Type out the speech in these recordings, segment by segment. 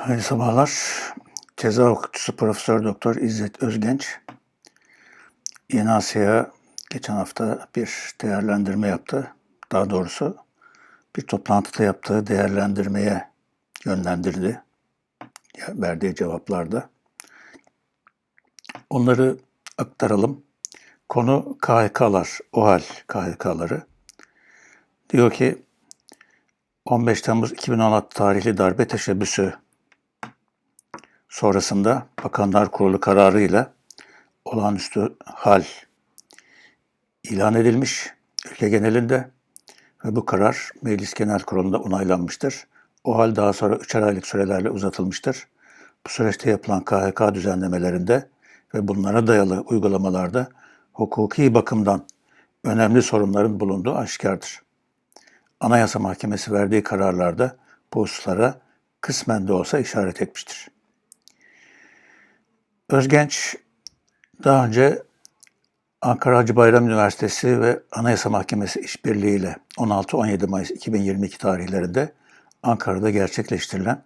Hayırlı sabahlar. Ceza hukukçusu Profesör Doktor İzzet Özgenç Yeni Asya'ya geçen hafta bir değerlendirme yaptı. Daha doğrusu bir toplantıda yaptığı değerlendirmeye yönlendirdi. Verdiği cevaplarda. Onları aktaralım. Konu KHK'lar, OHAL KHK'ları. Diyor ki 15 Temmuz 2016 tarihli darbe teşebbüsü sonrasında Bakanlar Kurulu kararıyla olağanüstü hal ilan edilmiş ülke genelinde ve bu karar Meclis Genel Kurulu'nda onaylanmıştır. O hal daha sonra üçer aylık sürelerle uzatılmıştır. Bu süreçte yapılan KHK düzenlemelerinde ve bunlara dayalı uygulamalarda hukuki bakımdan önemli sorunların bulunduğu aşikardır. Anayasa Mahkemesi verdiği kararlarda bu hususlara kısmen de olsa işaret etmiştir. Özgenç daha önce Ankara Hacı Bayram Üniversitesi ve Anayasa Mahkemesi işbirliğiyle 16-17 Mayıs 2022 tarihlerinde Ankara'da gerçekleştirilen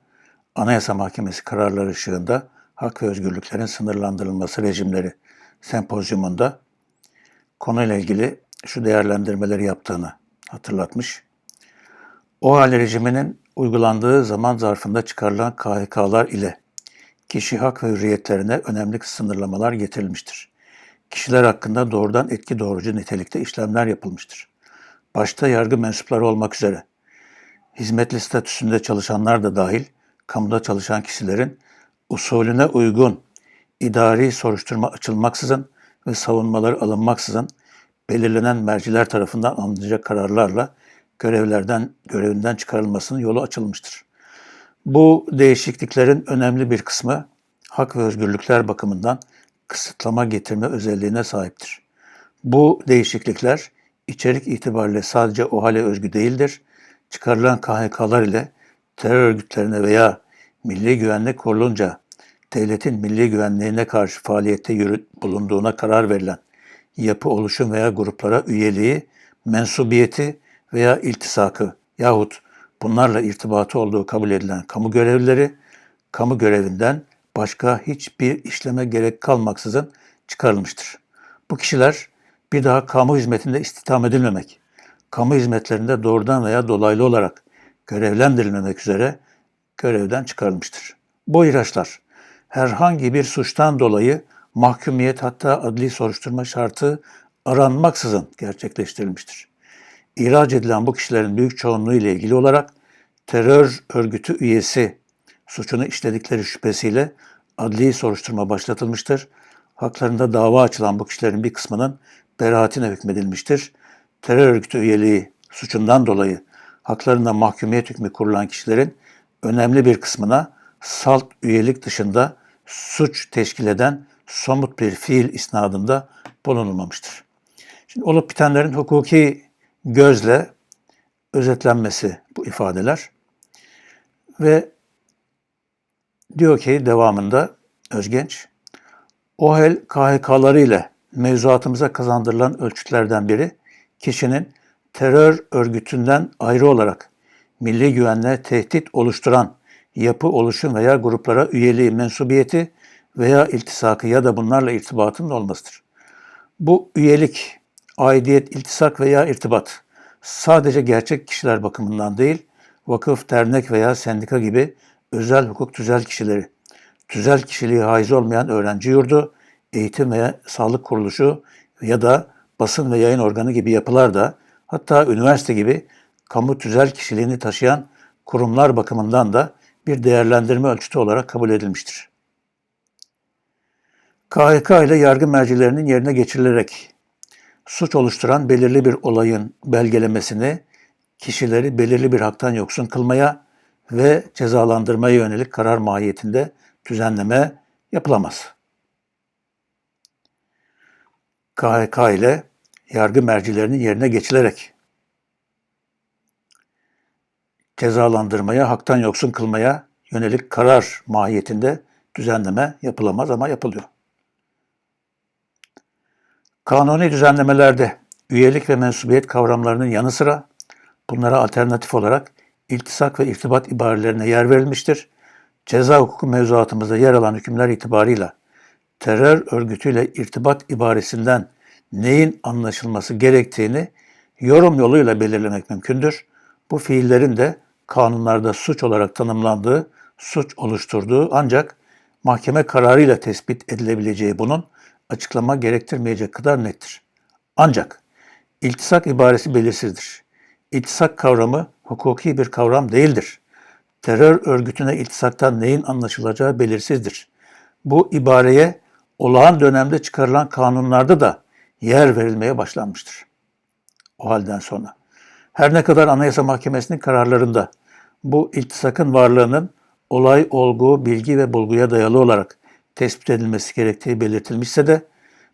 Anayasa Mahkemesi kararları ışığında hak ve özgürlüklerin sınırlandırılması rejimleri sempozyumunda konuyla ilgili şu değerlendirmeleri yaptığını hatırlatmış. O hal rejiminin uygulandığı zaman zarfında çıkarılan KHK'lar ile kişi hak ve hürriyetlerine önemli sınırlamalar getirilmiştir. Kişiler hakkında doğrudan etki doğrucu nitelikte işlemler yapılmıştır. Başta yargı mensupları olmak üzere hizmetli statüsünde çalışanlar da dahil kamuda çalışan kişilerin usulüne uygun idari soruşturma açılmaksızın ve savunmaları alınmaksızın belirlenen merciler tarafından alınacak kararlarla görevlerden görevinden çıkarılmasının yolu açılmıştır. Bu değişikliklerin önemli bir kısmı hak ve özgürlükler bakımından kısıtlama getirme özelliğine sahiptir. Bu değişiklikler içerik itibariyle sadece o hale özgü değildir. Çıkarılan KHK'lar ile terör örgütlerine veya milli güvenlik kurulunca devletin milli güvenliğine karşı faaliyette yürü, bulunduğuna karar verilen yapı, oluşum veya gruplara üyeliği, mensubiyeti veya iltisakı yahut bunlarla irtibatı olduğu kabul edilen kamu görevlileri, kamu görevinden başka hiçbir işleme gerek kalmaksızın çıkarılmıştır. Bu kişiler bir daha kamu hizmetinde istihdam edilmemek, kamu hizmetlerinde doğrudan veya dolaylı olarak görevlendirilmemek üzere görevden çıkarılmıştır. Bu ihraçlar herhangi bir suçtan dolayı mahkumiyet hatta adli soruşturma şartı aranmaksızın gerçekleştirilmiştir. İhraç edilen bu kişilerin büyük çoğunluğu ile ilgili olarak terör örgütü üyesi suçunu işledikleri şüphesiyle adli soruşturma başlatılmıştır. Haklarında dava açılan bu kişilerin bir kısmının beraatine hükmedilmiştir. Terör örgütü üyeliği suçundan dolayı haklarında mahkumiyet hükmü kurulan kişilerin önemli bir kısmına salt üyelik dışında suç teşkil eden somut bir fiil isnadında bulunulmamıştır. Şimdi olup bitenlerin hukuki gözle özetlenmesi bu ifadeler. Ve diyor ki devamında Özgenç, OHEL KHK'ları ile mevzuatımıza kazandırılan ölçütlerden biri kişinin terör örgütünden ayrı olarak milli güvenliğe tehdit oluşturan yapı, oluşum veya gruplara üyeliği, mensubiyeti veya iltisakı ya da bunlarla irtibatının olmasıdır. Bu üyelik, aidiyet, iltisak veya irtibat sadece gerçek kişiler bakımından değil, vakıf, dernek veya sendika gibi özel hukuk tüzel kişileri, tüzel kişiliği haiz olmayan öğrenci yurdu, eğitim veya sağlık kuruluşu ya da basın ve yayın organı gibi yapılar da hatta üniversite gibi kamu tüzel kişiliğini taşıyan kurumlar bakımından da bir değerlendirme ölçütü olarak kabul edilmiştir. KHK ile yargı mercilerinin yerine geçirilerek suç oluşturan belirli bir olayın belgelemesini kişileri belirli bir haktan yoksun kılmaya ve cezalandırmaya yönelik karar mahiyetinde düzenleme yapılamaz. KHK ile yargı mercilerinin yerine geçilerek cezalandırmaya, haktan yoksun kılmaya yönelik karar mahiyetinde düzenleme yapılamaz ama yapılıyor. Kanuni düzenlemelerde üyelik ve mensubiyet kavramlarının yanı sıra bunlara alternatif olarak iltisak ve irtibat ibarelerine yer verilmiştir. ceza hukuku mevzuatımızda yer alan hükümler itibarıyla terör örgütüyle irtibat ibaresinden neyin anlaşılması gerektiğini yorum yoluyla belirlemek mümkündür. Bu fiillerin de kanunlarda suç olarak tanımlandığı, suç oluşturduğu ancak mahkeme kararıyla tespit edilebileceği bunun açıklama gerektirmeyecek kadar nettir. Ancak iltisak ibaresi belirsizdir. İltisak kavramı hukuki bir kavram değildir. Terör örgütüne iltisaktan neyin anlaşılacağı belirsizdir. Bu ibareye olağan dönemde çıkarılan kanunlarda da yer verilmeye başlanmıştır. O halden sonra. Her ne kadar Anayasa Mahkemesi'nin kararlarında bu iltisakın varlığının olay, olgu, bilgi ve bulguya dayalı olarak tespit edilmesi gerektiği belirtilmişse de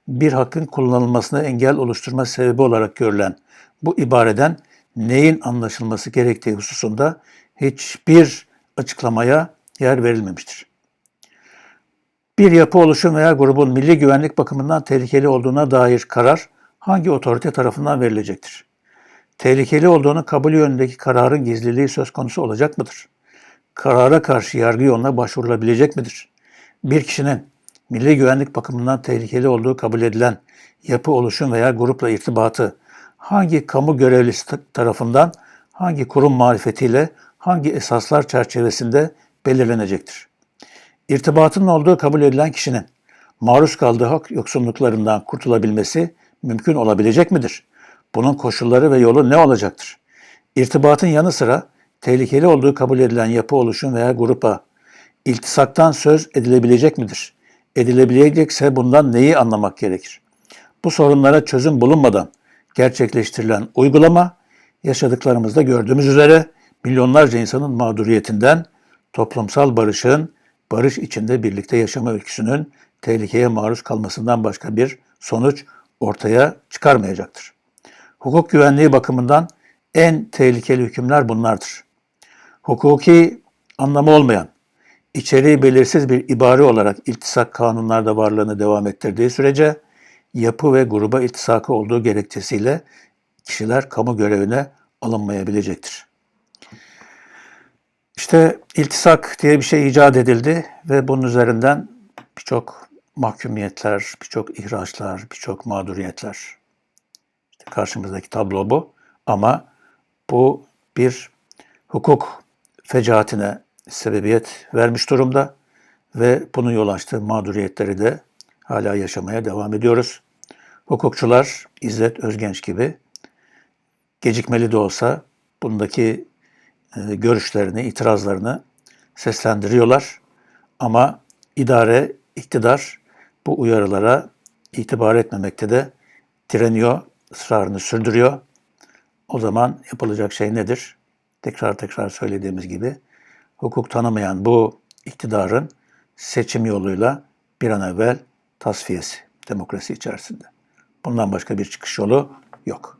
bir hakkın kullanılmasına engel oluşturma sebebi olarak görülen bu ibareden neyin anlaşılması gerektiği hususunda hiçbir açıklamaya yer verilmemiştir. Bir yapı oluşum veya grubun milli güvenlik bakımından tehlikeli olduğuna dair karar hangi otorite tarafından verilecektir? Tehlikeli olduğunu kabul yönündeki kararın gizliliği söz konusu olacak mıdır? Karara karşı yargı yoluna başvurulabilecek midir? Bir kişinin milli güvenlik bakımından tehlikeli olduğu kabul edilen yapı oluşum veya grupla irtibatı hangi kamu görevlisi tarafından, hangi kurum marifetiyle, hangi esaslar çerçevesinde belirlenecektir. İrtibatının olduğu kabul edilen kişinin maruz kaldığı hak yoksunluklarından kurtulabilmesi mümkün olabilecek midir? Bunun koşulları ve yolu ne olacaktır? İrtibatın yanı sıra tehlikeli olduğu kabul edilen yapı oluşum veya grupa iltisaktan söz edilebilecek midir? Edilebilecekse bundan neyi anlamak gerekir? Bu sorunlara çözüm bulunmadan gerçekleştirilen uygulama yaşadıklarımızda gördüğümüz üzere milyonlarca insanın mağduriyetinden toplumsal barışın, barış içinde birlikte yaşama öyküsünün tehlikeye maruz kalmasından başka bir sonuç ortaya çıkarmayacaktır. Hukuk güvenliği bakımından en tehlikeli hükümler bunlardır. Hukuki anlamı olmayan, içeriği belirsiz bir ibare olarak iltisak kanunlarda varlığını devam ettirdiği sürece yapı ve gruba iltisakı olduğu gerekçesiyle kişiler kamu görevine alınmayabilecektir. İşte iltisak diye bir şey icat edildi ve bunun üzerinden birçok mahkumiyetler, birçok ihraçlar, birçok mağduriyetler. İşte karşımızdaki tablo bu. Ama bu bir hukuk fecaatine sebebiyet vermiş durumda ve bunun yol açtığı mağduriyetleri de hala yaşamaya devam ediyoruz. Hukukçular İzzet Özgenç gibi gecikmeli de olsa bundaki e, görüşlerini, itirazlarını seslendiriyorlar. Ama idare, iktidar bu uyarılara itibar etmemekte de direniyor, ısrarını sürdürüyor. O zaman yapılacak şey nedir? Tekrar tekrar söylediğimiz gibi hukuk tanımayan bu iktidarın seçim yoluyla bir an evvel tasfiyesi demokrasi içerisinde. Bundan başka bir çıkış yolu yok.